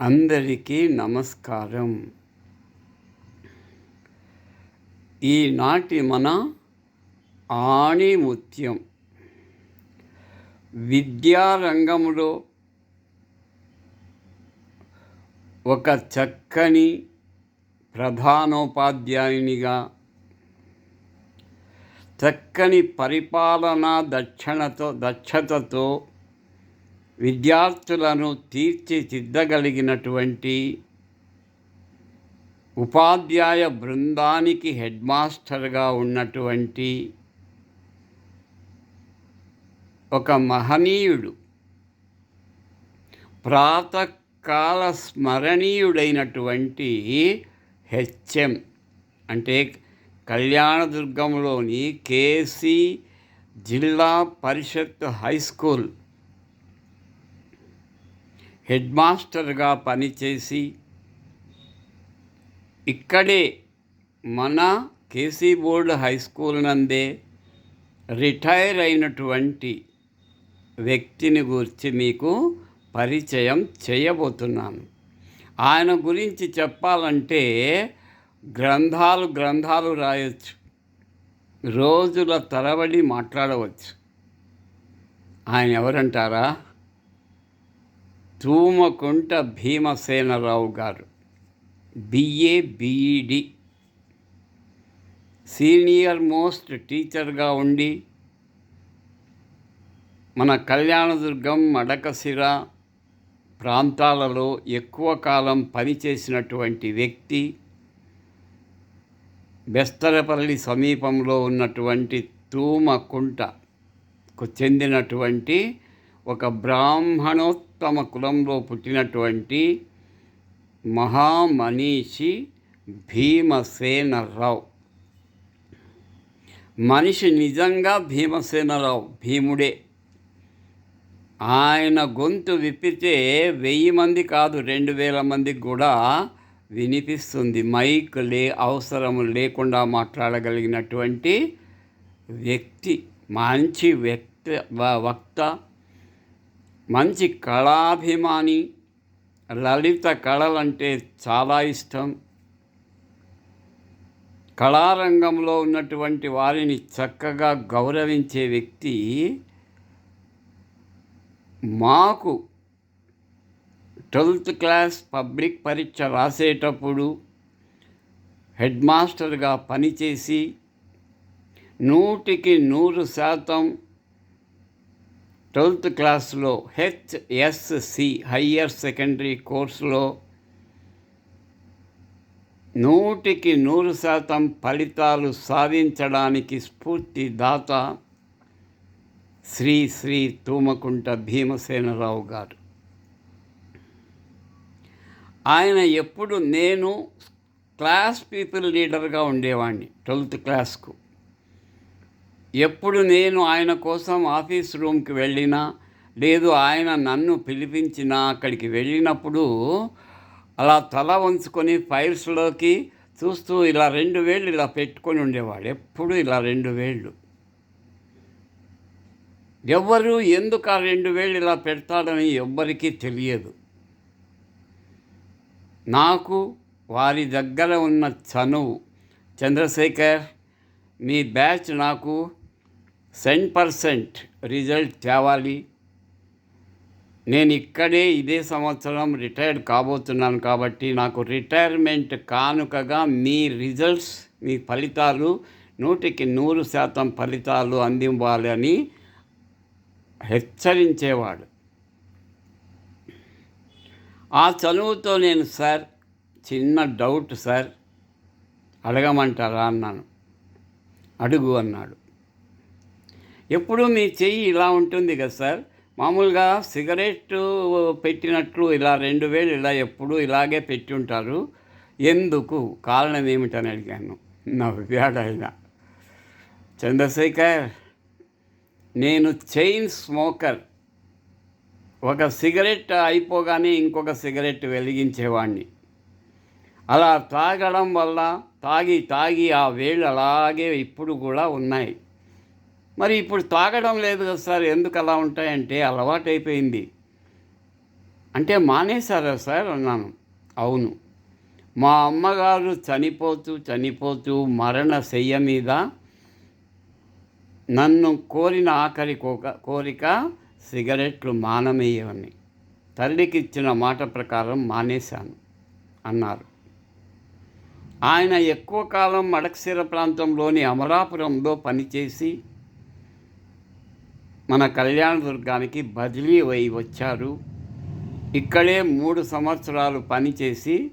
అందరికీ నమస్కారం. ఈనాటి మన ఆణిముత్యం. విద్యారంగంలో ఒక చక్కని ప్రధానోపాధ్యాయునిగా చక్కని పరిపాలనా దక్షణతో దక్షతతో విద్యార్థులను తీర్చిదిద్దగలిగినటువంటి ఉపాధ్యాయ బృందానికి హెడ్ మాస్టర్గా ఉన్నటువంటి ఒక మహనీయుడు ప్రాతకాల స్మరణీయుడైనటువంటి హెచ్ఎం అంటే కళ్యాణదుర్గంలోని కేసీ జిల్లా పరిషత్ హై స్కూల్ హెడ్ మాస్టర్గా పనిచేసి ఇక్కడే మన కేసీ బోర్డ్ హై స్కూల్ నందే రిటైర్ అయినటువంటి వ్యక్తిని గురించి మీకు పరిచయం చేయబోతున్నాను. ఆయన గురించి చెప్పాలంటే గ్రంథాలు గ్రంథాలు రాయొచ్చు. రోజుల తరబడి మాట్లాడవచ్చు. ఆయన ఎవరంటారా? తూమకుంట భీమసేనరావు గారు. బిఏ బిఈడి సీనియర్ మోస్ట్ టీచర్గా ఉండి మన కళ్యాణదుర్గం మడకశిర ప్రాంతాలలో ఎక్కువ కాలం పనిచేసినటువంటి వ్యక్తి బెస్తరపల్లి సమీపంలో ఉన్నటువంటి తూమకుంటకు చెందినటువంటి ఒక బ్రాహ్మణోత్తమ కులంలో పుట్టినటువంటి మహామనీషి భీమసేనరావు. మనిషి నిజంగా భీమసేనరావు భీముడే. ఆయన గొంతు విప్పితే వెయ్యి మంది కాదు రెండు వేల మందికి కూడా వినిపిస్తుంది. మైక్ లే అవసరం లేకుండా మాట్లాడగలిగినటువంటి వ్యక్తి మంచి వ్యక్త వక్త మంచి కళాభిమాని లలిత కళలంటే చాలా ఇష్టం. కళారంగంలో ఉన్నటువంటి వారిని చక్కగా గౌరవించే వ్యక్తి మాకు ట్వెల్త్ క్లాస్ పబ్లిక్ పరీక్ష రాసేటప్పుడు హెడ్ మాస్టర్గా పనిచేసి నూటికి నూరు శాతం ట్వెల్త్ క్లాస్లో హెచ్ఎస్సి హయ్యర్ సెకండరీ కోర్సులో నూటికి నూరు శాతం ఫలితాలు సాధించడానికి స్ఫూర్తిదాత శ్రీ శ్రీ తూమకుంట భీమసేనరావు గారు. ఆయన ఎప్పుడు నేను క్లాస్ పీపుల్ లీడర్గా ఉండేవాడిని ట్వెల్త్ క్లాస్కు. ఎప్పుడు నేను ఆయన కోసం ఆఫీస్ రూమ్కి వెళ్ళినా లేదు ఆయన నన్ను పిలిపించినా అక్కడికి వెళ్ళినప్పుడు అలా తల వంచుకొని ఫైల్స్లోకి చూస్తూ ఇలా రెండు వేళ్ళు ఇలా పెట్టుకొని ఉండేవాడు. ఎప్పుడు ఇలా రెండు వేళ్ళు. ఎవ్వరు ఎందుకు ఆ రెండు వేళ్ళు ఇలా పెడతాడని ఎవ్వరికీ తెలియదు. నాకు వారి దగ్గర ఉన్న చనువు చంద్రశేఖర్ మీ బ్యాచ్ నాకు సెంట్ పర్సెంట్ రిజల్ట్ తేవాలి. నేను ఇక్కడే ఇదే సంవత్సరం రిటైర్డ్ కాబోతున్నాను కాబట్టి నాకు రిటైర్మెంట్ కానుకగా మీ రిజల్ట్స్ మీ ఫలితాలు నూటికి నూరు శాతం ఫలితాలు అందివ్వాలని హెచ్చరించేవాడు. ఆ చనువుతో నేను సార్ చిన్న డౌట్ సార్ అడగమంటారా? అన్నాను. అడుగు అన్నాడు. ఎప్పుడు మీ చెయ్యి ఇలా ఉంటుంది కదా సార్? మామూలుగా సిగరెట్ పెట్టినట్లు ఇలా రెండు వేలు ఇలా ఎప్పుడు ఇలాగే పెట్టి ఉంటారు. ఎందుకు? కారణం ఏమిటని అడిగాను. నవ్వాడు ఆయన. చంద్రశేఖర్ నేను చైన్ స్మోకర్. ఒక సిగరెట్ అయిపోగానే ఇంకొక సిగరెట్ వెలిగించేవాడిని అలా తాగడం వల్ల తాగి తాగి ఆ వేళ్ళు అలాగే ఇప్పుడు కూడా ఉన్నాయి. మరి ఇప్పుడు తాగడం లేదు కదా సార్ ఎందుకు అలా ఉంటాయంటే అలవాటైపోయింది. అంటే మానేశారా సార్ అన్నాను. అవును. మా అమ్మగారు చనిపోతూ చనిపోతూ మరణ శయ్య మీద నన్ను కోరిన ఆఖరి కోక కోరిక సిగరెట్లు మానమేయమని తల్లికి ఇచ్చిన మాట ప్రకారం మానేశాను అన్నారు. ఆయన ఎక్కువ కాలం మడక్సిర ప్రాంతంలోని అమరాపురంలో పనిచేసి మన కళ్యాణదుర్గానికి బదిలీ అయి వచ్చారు. ఇక్కడే మూడు సంవత్సరాలు పనిచేసి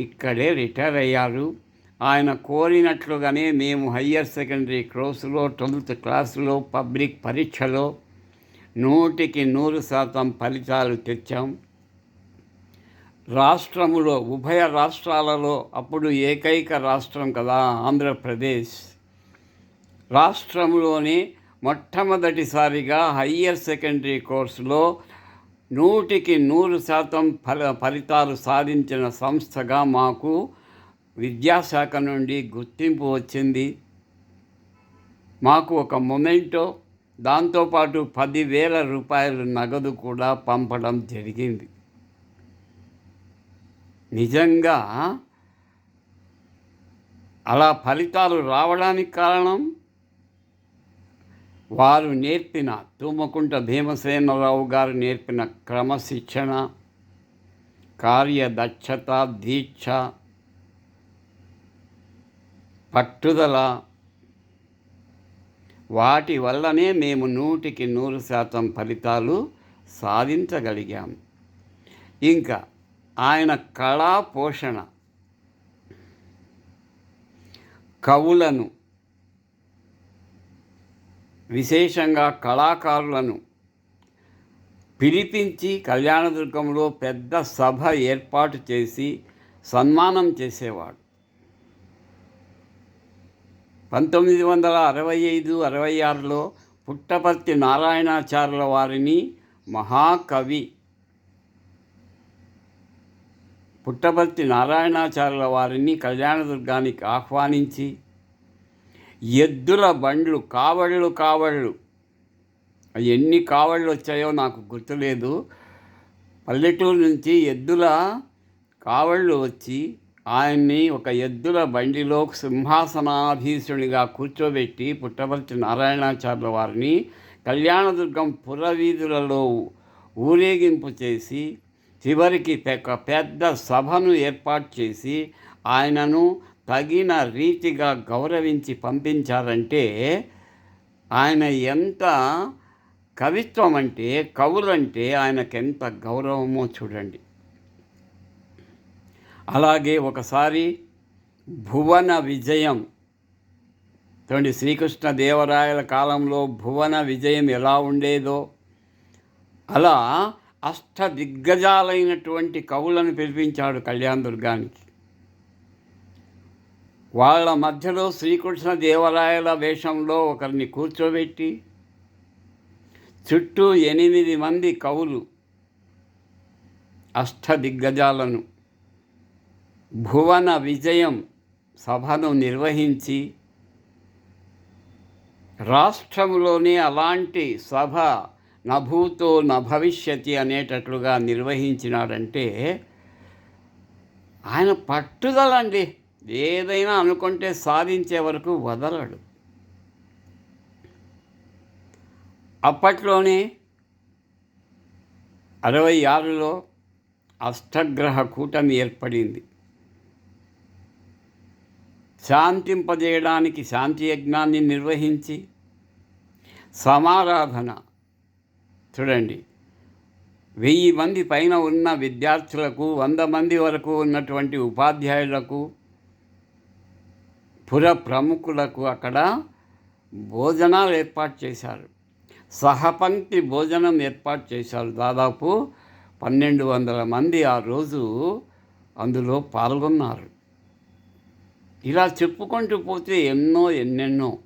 ఇక్కడే రిటైర్ అయ్యారు. ఆయన కోరినట్లుగానే మేము హయ్యర్ సెకండరీ కోర్సులో ట్వెల్త్ క్లాసులో పబ్లిక్ పరీక్షలో నూటికి నూరు శాతం ఫలితాలు తెచ్చాం. రాష్ట్రములో ఉభయ రాష్ట్రాలలో అప్పుడు ఏకైక రాష్ట్రం కదా ఆంధ్రప్రదేశ్. రాష్ట్రంలోని మొట్టమొదటిసారిగా హయ్యర్ సెకండరీ కోర్సులో నూటికి నూరు శాతం ఫల ఫలితాలు సాధించిన సంస్థగా మాకు విద్యాశాఖ నుండి గుర్తింపు వచ్చింది. మాకు ఒక మొమెంటో దాంతోపాటు పదివేల రూపాయలు నగదు కూడా పంపడం జరిగింది. నిజంగా అలా ఫలితాలు రావడానికి కారణం వారు నేర్పిన తుమ్మకుంట భీమసేనరావు గారు నేర్పిన క్రమశిక్షణ కార్యదక్షత దీక్ష పట్టుదల వాటి వల్లనే మేము నూటికి నూరు శాతం ఫలితాలు సాధించగలిగాం. ఇంకా ఆయన కళా పోషణ కవులను విశేషంగా కళాకారులను పిలిపించి కళ్యాణదుర్గంలో పెద్ద సభ ఏర్పాటు చేసి సన్మానం చేసేవాడు. పంతొమ్మిది వందల అరవై ఐదు అరవై ఆరులో పుట్టపర్తి నారాయణాచార్యుల వారిని మహాకవి పుట్టపర్తి నారాయణాచార్యుల వారిని కళ్యాణదుర్గానికి ఆహ్వానించి ఎద్దుల బండ్లు కావళ్ళు కావళ్ళు. ఎన్ని కావళ్ళు వచ్చాయో నాకు గుర్తులేదు. పల్లెటూరు నుంచి ఎద్దుల కావళ్ళు వచ్చి ఆయన్ని ఒక ఎద్దుల బండిలో సింహాసనాధీశునిగా కూర్చోబెట్టి పుట్టపర్తి నారాయణాచార్యుల వారిని కళ్యాణదుర్గం పురవీధులలో ఊరేగింపు చేసి చివరికి ఒక పెద్ద సభను ఏర్పాటు చేసి ఆయనను తగిన రీతిగా గౌరవించి పంపించారంటే ఆయన ఎంత కవిత్వం అంటే కవులంటే ఆయనకెంత గౌరవమో చూడండి. అలాగే ఒకసారి భువన విజయం చూడండి శ్రీకృష్ణ దేవరాయల కాలంలో భువన విజయం ఎలా ఉండేదో అలా అష్ట దిగ్గజాలైనటువంటి కవులను పిలిపించాడు కళ్యాణ దుర్గానికి వాళ్ళ మధ్యలో శ్రీకృష్ణ దేవరాయల వేషంలో ఒకరిని కూర్చోబెట్టి చుట్టూ ఎనిమిది మంది కవులు అష్ట దిగ్గజాలను భువన విజయం సభను నిర్వహించి రాష్ట్రంలోనే అలాంటి సభ నభూతో నభవిష్యతి అనేటట్లుగా నిర్వహించినాడంటే ఆయన పట్టుదలండి. ఏదైనా అనుకుంటే సాధించే వరకు వదలడు. అప్పట్లోనే అరవై ఆరులో అష్టగ్రహ కూటమి ఏర్పడింది. శాంతింపజేయడానికి శాంతి యజ్ఞాన్ని నిర్వహించి సమారాధన. చూడండి వెయ్యి మంది పైన ఉన్న విద్యార్థులకు వంద మంది వరకు ఉన్నటువంటి ఉపాధ్యాయులకు పుర ప్రముఖులకు అక్కడ భోజనాలు ఏర్పాటు చేశారు. సహపంక్తి భోజనం ఏర్పాటు చేశారు. దాదాపు పన్నెండు వందల మంది ఆ రోజు అందులో పాల్గొన్నారు. ఇలా చెప్పుకుంటూ పోతే ఎన్నో ఎన్నెన్నో.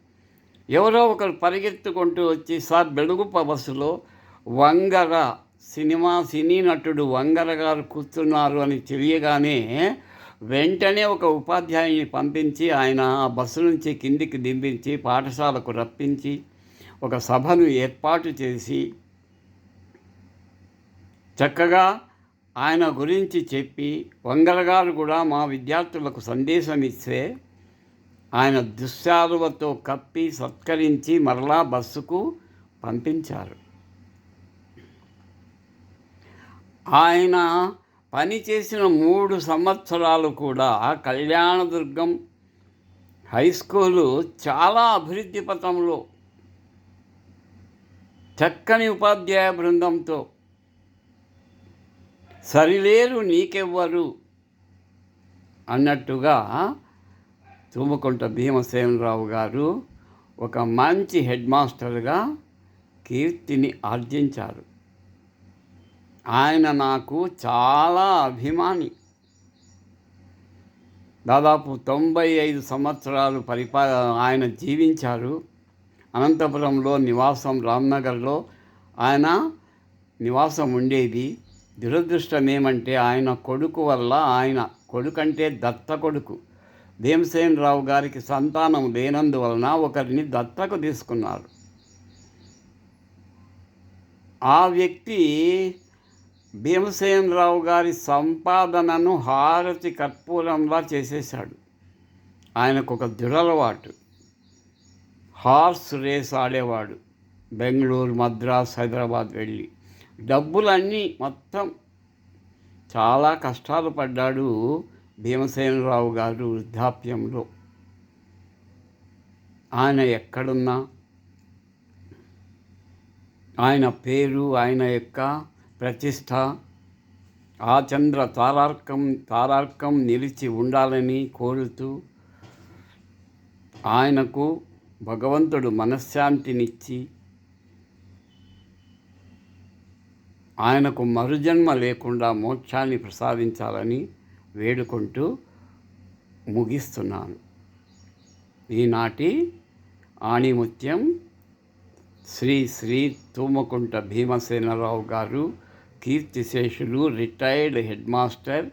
ఎవరో ఒకరు పరిగెత్తుకుంటూ వచ్చి సార్ బెడుగుప బస్సులో వంగర సినిమా సినీ నటుడు వంగర గారు కూర్చున్నారు అని తెలియగానే వెంటనే ఒక ఉపాధ్యాయుని పంపించి ఆయన ఆ బస్సు నుంచి కిందికి దింపించి పాఠశాలకు రప్పించి ఒక సభను ఏర్పాటు చేసి చక్కగా ఆయన గురించి చెప్పి వంగల గారు కూడా మా విద్యార్థులకు సందేశం ఇస్తే ఆయన దుశ్శాలువతో కప్పి సత్కరించి మరలా బస్సుకు పంపించారు. ఆయన పనిచేసిన మూడు సంవత్సరాలు కూడా కళ్యాణదుర్గం హై స్కూలు చాలా అభివృద్ధి పథంలో చక్కని ఉపాధ్యాయ బృందంతో సరిలేరు నీకెవ్వరు అన్నట్టుగా తుమ్మకుంట భీమసేనరావు గారు ఒక మంచి హెడ్ మాస్టర్గా కీర్తిని ఆర్జించారు. ఆయన నాకు చాలా అభిమాని. దాదాపు తొంభై ఐదు సంవత్సరాలు పరిపాల ఆయన జీవించారు. అనంతపురంలో నివాసం రామ్నగర్లో ఆయన నివాసం ఉండేది. దురదృష్టం ఏమంటే ఆయన కొడుకు వల్ల ఆయన కొడుకంటే దత్త కొడుకు. భీమసేనరావు గారికి సంతానం లేనందువలన ఒకరిని దత్తకు తీసుకున్నారు. ఆ వ్యక్తి భీమసేనరావు గారి సంపాదనను హారతి కర్పూరంలా చేసేశాడు. ఆయనకు ఒక దురలవాటు హార్స్ రేస్ ఆడేవాడు. బెంగళూరు మద్రాస్ హైదరాబాద్ వెళ్ళి డబ్బులన్నీ మొత్తం చాలా కష్టాలు పడ్డాడు భీమసేనరావు గారు వృద్ధాప్యంలో. ఆయన ఎక్కడున్నా? ఆయన పేరు ఆయన యొక్క ప్రతిష్ట. ఆ చంద్ర తారార్కం తారార్కం నిలిచి ఉండాలని కోరుతూ ఆయనకు భగవంతుడు మనశ్శాంతినిచ్చి ఆయనకు మరుజన్మ లేకుండా మోక్షాన్ని ప్రసాదించాలని వేడుకుంటూ ముగిస్తున్నాను. ఈనాటి ఆణిముత్యం శ్రీ శ్రీ తూమకుంట భీమసేనరావు గారు కీర్తిశేషులు రిటైర్డ్ హెడ్ మాస్టర్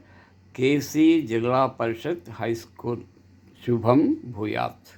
కేసీ జిల్లా పరిషత్ హై స్కూల్ శుభం భూయాత్